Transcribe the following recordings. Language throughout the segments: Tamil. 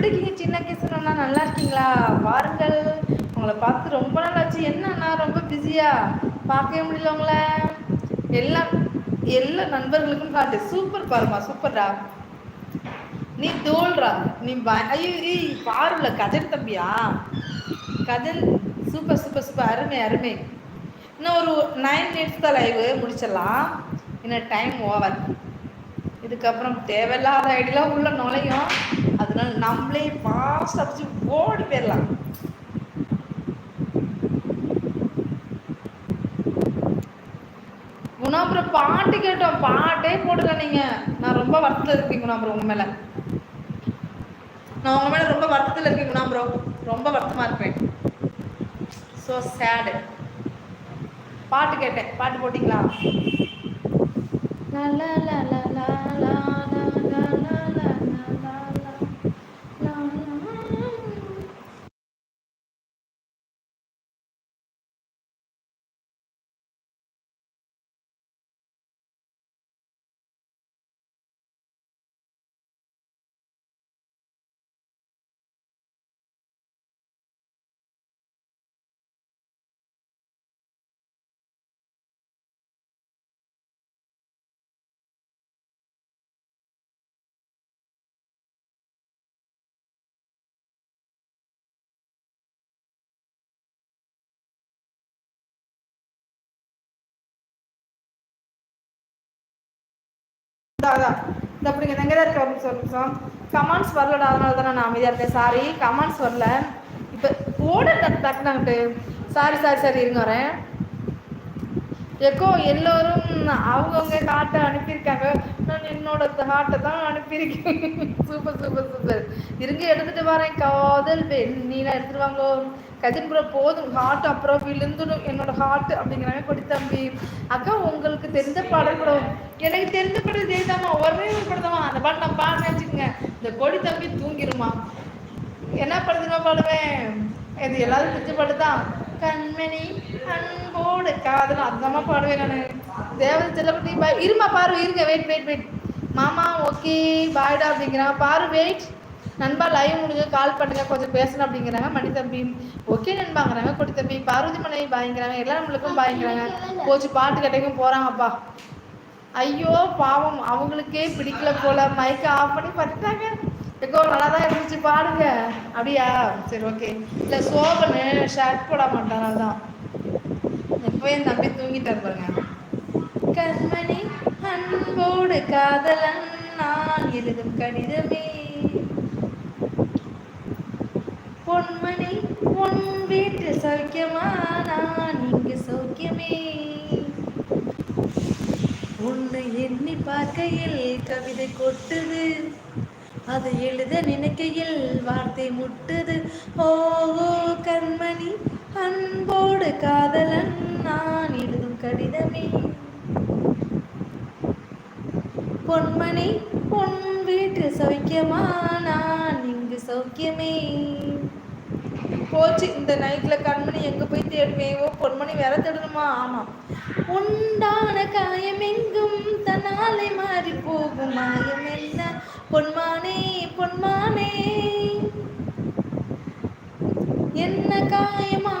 எப்படி இருக்கீங்க? சின்ன கேசவனா நல்லா இருக்கீங்களா? வாருங்கள். உங்களை பார்த்து ரொம்ப நாள் ஆச்சு என்னண்ணா ரொம்ப பிஸியா பார்க்கவே முடியல உங்கள. எல்லா எல்லா நண்பர்களுக்கும் காட்டு. சூப்பர் பாருமா சூப்பர்டா நீ தோல்றா நீ ஐயோ பாருல கஜன் தம்பியா? கஜன் சூப்பர் சூப்பர் சூப்பர் அருமை அருமை. இன்னும் ஒரு நைன் மினிட்ஸ் தான் லைவ் முடிச்சிடலாம். இன்னும் டைம் ஓவர் இதுக்கப்புறம் தேவையில்லாத ஐடியெலாம் உள்ள நுழையும். அதனால நம்மளே ஃபாஸ்ட் அடிச்சு ஓடி போயிடலாம். குணாபுரம் பாட்டு கேட்டோம். பாட்டே போடல நீங்க. நான் ரொம்ப வருத்தத்தில் இருக்கேன் குணாபுரம் உங்க மேல. நான் உங்க மேல ரொம்ப வருத்தத்தில் இருக்கேன் குணாபுரம். ரொம்ப வருத்தமா இருப்பேன். ஸோ சேடு பாட்டு கேட்டேன். பாட்டு போட்டிங்களா? நல்ல லா லா. அதான் இந்த. அப்படிங்க எங்கே தான் இருக்க ஒரு நிமிஷம் கமெண்ட்ஸ் வரலடா அதனால தான் நான் அமைதியாக இருக்கேன். சாரி கமெண்ட்ஸ் வரல. இப்போ ஓட டக்குனாங்கிட்டு சாரி சாரி சாரி இருங்க வரேன். எக்கோ எல்லோரும் அவங்கவுங்க ஹார்ட்டை அனுப்பியிருக்காங்க. நான் என்னோட ஹார்ட்டை தான் அனுப்பியிருக்கேன். சூப்பர் சூப்பர் சூப்பர் இருங்க எடுத்துகிட்டு வரேன். காதல் நீலாம் எடுத்துகிட்டு வாங்கோ. கஜன்புரம் போதும். ஹார்ட் அப்புறம் விழுந்துடும். என்னோட ஹார்ட் அப்படிங்கிறாங்க கொடி தம்பி. அக்கா உங்களுக்கு தெரிந்த பாடல் கூட. எனக்கு தெரிந்த படம் ஜெயிதாமா ஒரே ஒரு படம் அந்த பாட்டு நான் பாடுறேன் வச்சுக்கோங்க. இந்த கொடி தம்பி தூங்கிடுமா என்ன படத்துமா பாடுவேன்? இது எல்லாரும் பிடிச்ச பாட்டு தான். கண்மணி. அன்போடு காதல் அதுதான் பாடுவேன் நான். தேவதை செல்லப்பட்டி பாய் இருமா பாரு இருங்க வெயிட் வெயிட் வெயிட் மாமா ஓகே பாய்டா அப்படிங்கிறாங்க. பாரு வெயிட் நண்பா லைவ் முடிஞ்சு கால் பண்ணுங்க. கொஞ்சம் பேசணும் அப்படிங்கிறாங்க. மணி தம்பி ஓகே நண்பாங்கிறாங்க. கொடி தம்பி பார்வதி மனை பாய்ங்கிறாங்க எல்லா நம்மளுக்கும் பாய்ங்கிறாங்க போச்சு பாட்டு கட்டைக்கும் போறாங்கப்பா. ஐயோ பாவம். அவங்களுக்கே பிடிக்கல போல. மைக்கை ஆஃப் பண்ணி பார்த்துட்டாங்க எக்கோ நல்லா தான் இருந்துச்சு பாடுங்க. அப்படியா? சரி ஓகே இல்லை சோபனு ஷர்ட் போட மாட்டான் தான் எப்போ என் தம்பி தூங்கிட்டார் பாருங்க. கண்மணி அன்போடு காதலன் நான் எழுதும் கடிதமே. பொன்மணி பொன் வீட்டு சௌக்கியமா நான் இங்கு சௌக்கியமே. உன்னை எண்ணி பார்க்கையில் கவிதை கொட்டுது. அதை எழுத நினைக்கையில் வார்த்தை முட்டுது. ஓ அன்போடு காதலன் நான் எழுதும் கடிதமே. பொன்மணி பொன் வீட்டு சௌக்கியமா? நான் இங்கு சௌக்கியமே. போச்சு இந்த நைட்ல கண்மணி எங்க போய் தேடுவேன் ஓ பொன்மணி வேற தேடணுமா? ஆமா. உண்டான காயம் எங்கும் தன்னாலே மாறி போகும். மாயம் என்ன? பொன்மானே பொன்மானே. என்ன காயமான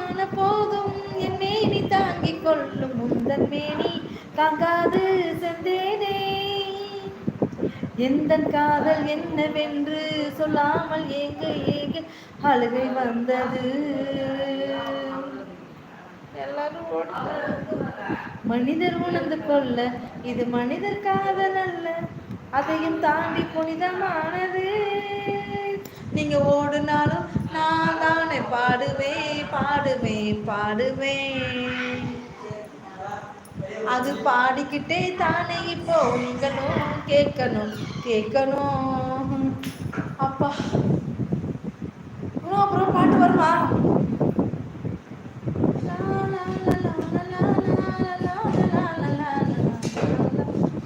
முந்தன் மேனி தாங்காது செந்தேனே எந்த காதல் என்னவென்று சொல்லாமல் ஏங்க ஏங்க அழுகை வந்தது. எல்லாரும் மனிதர் உணர்ந்து கொள்ள இது மனிதர் காதல் அல்ல. அதையும் தாண்டி புனிதமானது. நீங்க ஓடுனாலும் நான் தானே பாடுவேன் பாடுவேன் பாடுவேன். அது பாடிக்கிட்டே தானே இப்போ நீங்களும் கேட்கணும் கேட்கணும். அப்பா. அப்புறம் பாட்டு வருமா?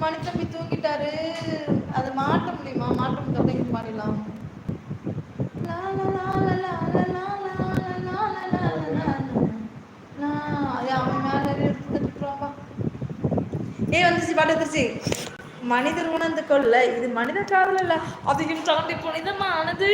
மணித்தம்பி தூங்கிட்டாரு. அதை மாட்ட முடியுமா? மாட்ட முடியும் பாடிடலாம். ஏ வந்துச்சு பாட்டு வந்துருச்சு. மனிதர் உணர்ந்து கொள்ள இது மனித காதல் அல்ல. அதையும் தாண்டி புனிதமானது.